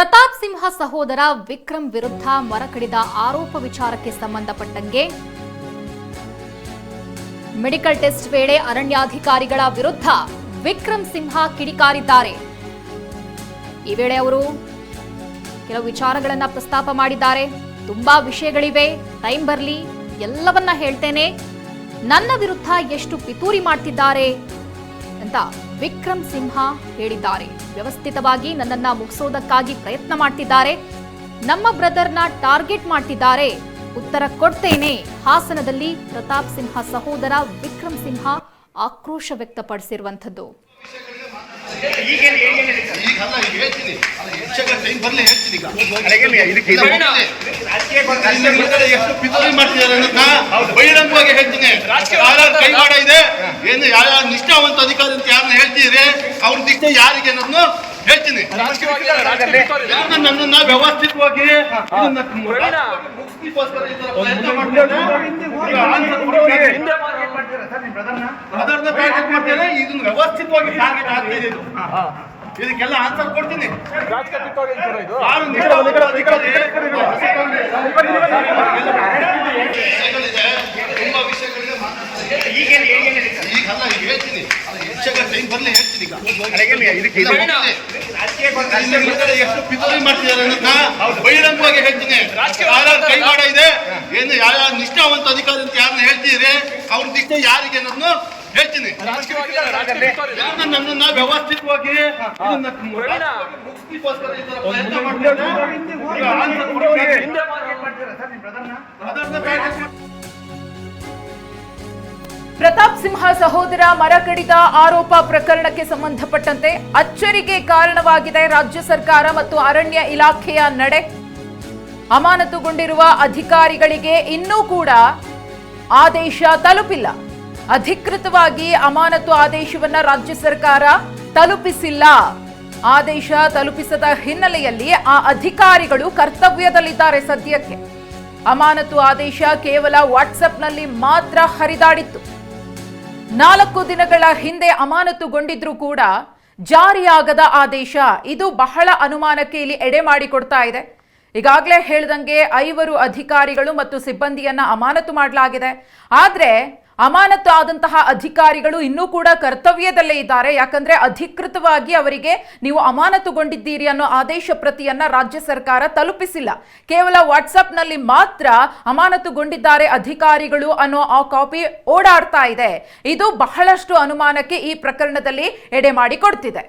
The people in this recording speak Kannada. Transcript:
ಪ್ರತಾಪ್ ಸಿಂಹ ಸಹೋದರ ವಿಕ್ರಮ್ ವಿರುದ್ಧ ಮರಕಡಿದ ಆರೋಪ ವಿಚಾರಕ್ಕೆ ಸಂಬಂಧಪಟ್ಟಂಗೆ ಮೆಡಿಕಲ್ ಟೆಸ್ಟ್ ವೇಳೆ ಅರಣ್ಯಾಧಿಕಾರಿಗಳ ವಿರುದ್ಧ ವಿಕ್ರಮ್ ಸಿಂಹ ಕಿಡಿಕಾರಿದ್ದಾರೆ. ಈ ವೇಳೆ ಅವರು ಕೆಲವು ವಿಚಾರಗಳನ್ನ ಪ್ರಸ್ತಾಪ ಮಾಡಿದ್ದಾರೆ. ತುಂಬಾ ವಿಷಯಗಳಿವೆ. ಟೈಮ್ ಬರಲಿ. ಎಲ್ಲವನ್ನ ಹೇಳ್ತೇನೆ. ನನ್ನ ವಿರುದ್ಧ ಎಷ್ಟು ಪಿತೂರಿ ಮಾಡ್ತಿದ್ದಾರೆ. ಅಂತ ವಿಕ್ರಮ್ ಸಿಂಹ ಹೇಳಿದ್ದಾರೆ. ವ್ಯವಸ್ಥಿತವಾಗಿ ನನ್ನನ್ನ ಮುಗಿಸೋದಕ್ಕಾಗಿ ಪ್ರಯತ್ನ ಮಾಡ್ತಿದ್ದಾರೆ. ನಮ್ಮ ಬ್ರದರ್ನ ಟಾರ್ಗೆಟ್ ಮಾಡ್ತಿದ್ದಾರೆ. ಉತ್ತರ ಕೊಡ್ತೇನೆ. ಹಾಸನದಲ್ಲಿ ಪ್ರತಾಪ್ ಸಿಂಹ ಸಹೋದರ ವಿಕ್ರಮ್ ಸಿಂಹ ಆಕ್ರೋಶ ವ್ಯಕ್ತಪಡಿಸಿರುವಂಥದ್ದು. ಹೇಳ್ತೀನಿ? ಏನು ಯಾವ ನಿಷ್ಠಾವಂತ ಅಧಿಕಾರಿ ಅಂತ ಯಾರನ್ನ ಹೇಳ್ತಿದ್ರೆ ಅವ್ರ ನಿಷ್ಠೆ ಯಾರಿಗೆ ಅನ್ನೋದನ್ನು ಹೇಳ್ತೀನಿ. ನನ್ನನ್ನ ವ್ಯವಸ್ಥಿತವಾಗಿ ಇದನ್ನ ಟಾರ್ಗೆಟ್ ಮಾಡ್ತೇನೆ. ವ್ಯವಸ್ಥಿತವಾಗಿ ಟಾರ್ಗೆಟ್ ಇದು ಇದಕ್ಕೆಲ್ಲ ಆನ್ಸರ್ ಕೊಡ್ತೀನಿ. ಯಾರು ನಿಷ್ಠಾವಂತ ಅಧಿಕಾರಿ ವಿಷಯಗಳಿದೆ, ತುಂಬಾ ವಿಷಯಗಳಿದೆ ಮಾತಾಡ್ತಾರೆ. ಈಗಲ್ಲ ಈಗ ಹೇಳ್ತೀನಿ ಶಿಕ್ಷಕ ಟೈಮ್ ಬರ್ಲಿ ಹೇಳ್ತೀನಿ ಈಗ. ಎಷ್ಟು ಪಿತೂರಿ ಮಾಡ್ತಿದ್ದಾರೆ ಅನ್ನೋದನ್ನ ಬಹಿರಂಗವಾಗಿ ಹೇಳ್ತೀನಿ. ಯಾರ್ಯಾರ ಕೈವಾಡ ಇದೆ ಏನು ಯಾವ ನಿಷ್ಠಾವಂತ ಅಧಿಕಾರಿ ಅಂತ ಯಾರನ್ನ ಹೇಳ್ತಿದ್ರೆ ಅವ್ರ ನಿಷ್ಠೆ ಯಾರಿಗೆ ಅನ್ನೋದನ್ನು ಹೇಳ್ತೀನಿ. ಇದನ್ನ ನನ್ನನ್ನ ವ್ಯವಸ್ಥಿತವಾಗಿ ಇದನ್ನ ಮುಗಿಸ್ಲಿಕ್ಕೋಸ್ಕರ ಈ ತರ ಪ್ರಯತ್ನ ಮಾಡ್ತಿದ್ದಾರೆ. ಈಗ. ಅದನ್ನ ಪ್ರತಾಪ್ ಸಿಂಹ ಸಹೋದರ ಮರ ಕಡಿದ ಆರೋಪ ಪ್ರಕರಣಕ್ಕೆ ಸಂಬಂಧಪಟ್ಟಂತೆ ಅಚ್ಚರಿಗೆ ಕಾರಣವಾಗಿದೆ ರಾಜ್ಯ ಸರ್ಕಾರ ಮತ್ತು ಅರಣ್ಯ ಇಲಾಖೆಯ ನಡೆ. ಅಮಾನತುಗೊಂಡಿರುವ ಅಧಿಕಾರಿಗಳಿಗೆ ಇನ್ನೂ ಕೂಡ ಆದೇಶ ತಲುಪಿಲ್ಲ. ಅಧಿಕೃತವಾಗಿ ಅಮಾನತು ಆದೇಶವನ್ನ ರಾಜ್ಯ ಸರ್ಕಾರ ತಲುಪಿಸಿಲ್ಲ. ಆದೇಶ ತಲುಪಿಸದ ಹಿನ್ನೆಲೆಯಲ್ಲಿ ಆ ಅಧಿಕಾರಿಗಳು ಕರ್ತವ್ಯದಲ್ಲಿದ್ದಾರೆ ಸದ್ಯಕ್ಕೆ. ಅಮಾನತು ಆದೇಶ ಕೇವಲ ವಾಟ್ಸಪ್ನಲ್ಲಿ ಮಾತ್ರ ಹರಿದಾಡಿತ್ತು. ನಾಲ್ಕು ದಿನಗಳ ಹಿಂದೆ ಅಮಾನತುಗೊಂಡಿದ್ರು ಕೂಡ ಜಾರಿಯಾಗದ ಆದೇಶ ಇದು ಬಹಳ ಅನುಮಾನಕ್ಕೆ ಇಲ್ಲಿ ಎಡೆ ಮಾಡಿಕೊಡ್ತಾ ಇದೆ. ಈಗಾಗಲೇ ಹೇಳ್ದಂಗೆ ಐವರು ಅಧಿಕಾರಿಗಳು ಮತ್ತು ಸಿಬ್ಬಂದಿಯನ್ನ ಅಮಾನತು ಮಾಡಲಾಗಿದೆ. ಆದ್ರೆ ಅಮಾನತು ಆದಂತಹ ಅಧಿಕಾರಿಗಳು ಇನ್ನೂ ಕೂಡ ಕರ್ತವ್ಯದಲ್ಲೇ ಇದ್ದಾರೆ. ಯಾಕಂದ್ರೆ ಅಧಿಕೃತವಾಗಿ ಅವರಿಗೆ ನೀವು ಅಮಾನತುಗೊಂಡಿದ್ದೀರಿ ಅನ್ನೋ ಆದೇಶ ಪ್ರತಿಯನ್ನ ರಾಜ್ಯ ಸರ್ಕಾರ ತಲುಪಿಸಿಲ್ಲ. ಕೇವಲ ವಾಟ್ಸಪ್ನಲ್ಲಿ ಮಾತ್ರ ಅಮಾನತುಗೊಂಡಿದ್ದಾರೆ ಅಧಿಕಾರಿಗಳು ಅನ್ನೋ ಆ ಕಾಪಿ ಓಡಾಡ್ತಾ ಇದೆ. ಇದು ಬಹಳಷ್ಟು ಅನುಮಾನಕ್ಕೆ ಈ ಪ್ರಕರಣದಲ್ಲಿ ಎಡೆ ಮಾಡಿ ಕೊಡ್ತಿದೆ